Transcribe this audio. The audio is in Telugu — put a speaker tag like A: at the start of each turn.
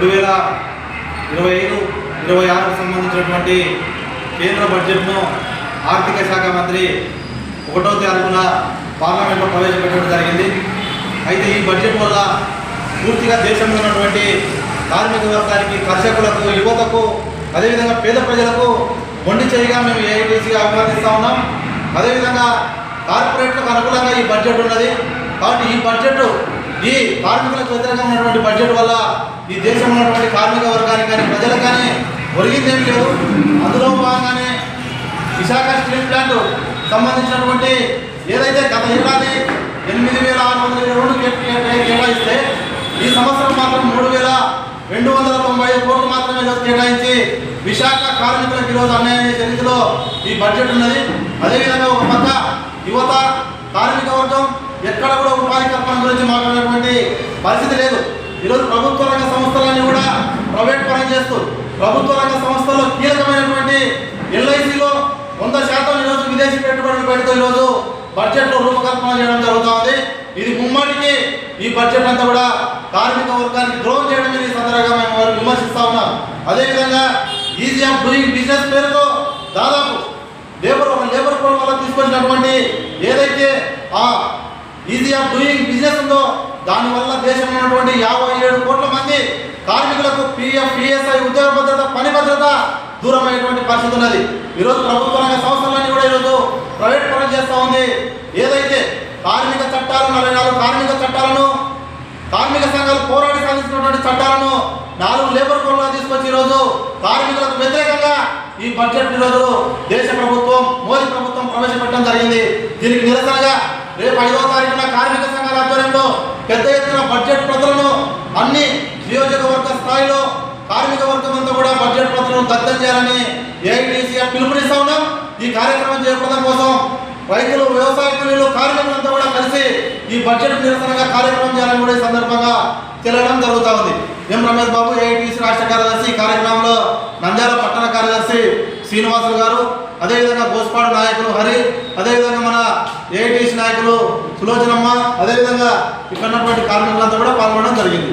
A: రెండు వేల ఇరవై ఐదు ఇరవై ఆరుకు సంబంధించినటువంటి కేంద్ర బడ్జెట్ను ఆర్థిక శాఖ మంత్రి ఒకటో తారీఖున పార్లమెంట్లో ప్రవేశపెట్టడం జరిగింది. అయితే ఈ బడ్జెట్ వల్ల పూర్తిగా దేశంలో ఉన్నటువంటి కార్మిక వర్గానికి కర్షకులకు యువతకు అదేవిధంగా పేద ప్రజలకు మొండి చేయిగా మేము ఏఐటీసీగా అభివర్ణిస్తూ ఉన్నాం. అదేవిధంగా కార్పొరేట్లకు అనుకూలంగా ఈ బడ్జెట్ ఉన్నది. కాబట్టి ఈ బడ్జెట్ ఈ కార్మికులకు వ్యతిరేకంగా ఉన్నటువంటి బడ్జెట్ వల్ల ఈ దేశంలో ఉన్నటువంటి కార్మిక వర్గానికి కానీ ప్రజలకు కానీ ఒరిగిందేం లేదు. అందులో భాగంగానే విశాఖ స్టీల్ ప్లాంట్ సంబంధించినటువంటి ఏదైతే గత ఏడాది ఎనిమిది వేల ఆరు వందల ఇరవై రెండు కేటాయిస్తే ఈ సంవత్సరం మాత్రం మూడు వేల రెండు వందల తొంభై ఐదు కోట్లు మాత్రమే ఈరోజు కేటాయించి విశాఖ కార్మికులకు ఈరోజు అన్యాయం చేసే రీతిలో ఈ బడ్జెట్ ఉన్నది. అదేవిధంగా ఒక పక్క యువత కార్మిక వర్గం ఎక్కడ కూడా ఉపాధి కల్పన గురించి మాట్లాడేటువంటి పరిస్థితి లేదు. ఈరోజు ప్రభుత్వ రంగ సంస్థలన్నీ కూడా ప్రైవేట్ పరం చేస్తూ ప్రభుత్వ రంగ సంస్థల్లో కీలకమైనటువంటి ఎల్ఐసిలో వంద శాతం ఈరోజు విదేశీ పెట్టుబడులు పెడుతూ ఈరోజు బడ్జెట్లో రూపకల్పన చేయడం జరుగుతుంది ఇది ముమ్మడికి ఈ బడ్జెట్ అంతా కూడా కార్మిక వర్గానికి ద్రోహం చేయడం ఈ సందర్భంగా మేము వారిని విమర్శిస్తా ఉన్నాం. అదేవిధంగా ఈజీ ఆఫ్ డూయింగ్ బిజినెస్ పేరుతో దాదాపు లేబర్ ఒక లేబర్ కోడ్ వల్ల తీసుకొచ్చినటువంటి ఏదైతే ఆ ఈజీ ఆఫ్ డూయింగ్ బిజినెస్ ఉందో దానివల్ల దేశంలో ఉన్నటువంటి యాభై ఏడు కోట్ల మంది కార్మికులకు పిఎఫ్ పిఎస్ఐ ఉద్యోగ భద్రత పని భద్రత దూరమైనటువంటి పరిస్థితి ఉన్నది. ఈరోజు ప్రభుత్వ రంగ సంస్థలన్నీ కూడా ఈరోజు ప్రైవేట్ పనులు చేస్తూ ఉంది. ఏదైతే కార్మిక చట్టాలు నలభై నాలుగు కార్మిక చట్టాలను కార్మిక సంఘాలు పోరాడి సాధించినటువంటి చట్టాలను నాలుగు లేబర్ కోడ్లో తీసుకొచ్చి ఈరోజు కార్మికులకు వ్యతిరేకంగా ఈ బడ్జెట్ ఈరోజు దేశ ప్రభుత్వం మోదీ ప్రభుత్వం ప్రవేశపెట్టడం జరిగింది. దీనికి నిరసనగా రేపు ఐదవ తారీఖున కార్మిక సంఘాల ఆధ్వర్యంలో పెద్ద ఎత్తున బడ్జెట్ ప్రతులను అన్ని నియోజకవర్గ స్థాయిలో కార్మిక వర్గం అంతా కూడా బడ్జెట్ ప్రతులను దగ్ధం చేయాలని ఏఐటీసీ పిలుపునిస్తా ఉన్నాం. ఈ కార్యక్రమం చేపట్టడం కోసం రైతులు వ్యవసాయ కూలీలు కార్మికులంతా కూడా కలిసి ఈ బడ్జెట్ నిరసనగా కార్యక్రమం చేయాలని కూడా ఈ సందర్భంగా తెలియడం జరుగుతూ ఉంది. ఎం రమేష్ బాబు ఏఐటీసీ రాష్ట్ర కార్యదర్శి ఈ కార్యక్రమంలో నంద్యాల పట్టణ కార్యదర్శి శ్రీనివాసులు గారు అదేవిధంగా గోస్పాడు నాయకులు హరి అదేవిధంగా మన ఏఐటీసీ నాయకులు సులోచనమ్మ అదేవిధంగా ఇక్కడ ఉన్నటువంటి కార్మికులంతా కూడా పాల్గొనడం జరిగింది.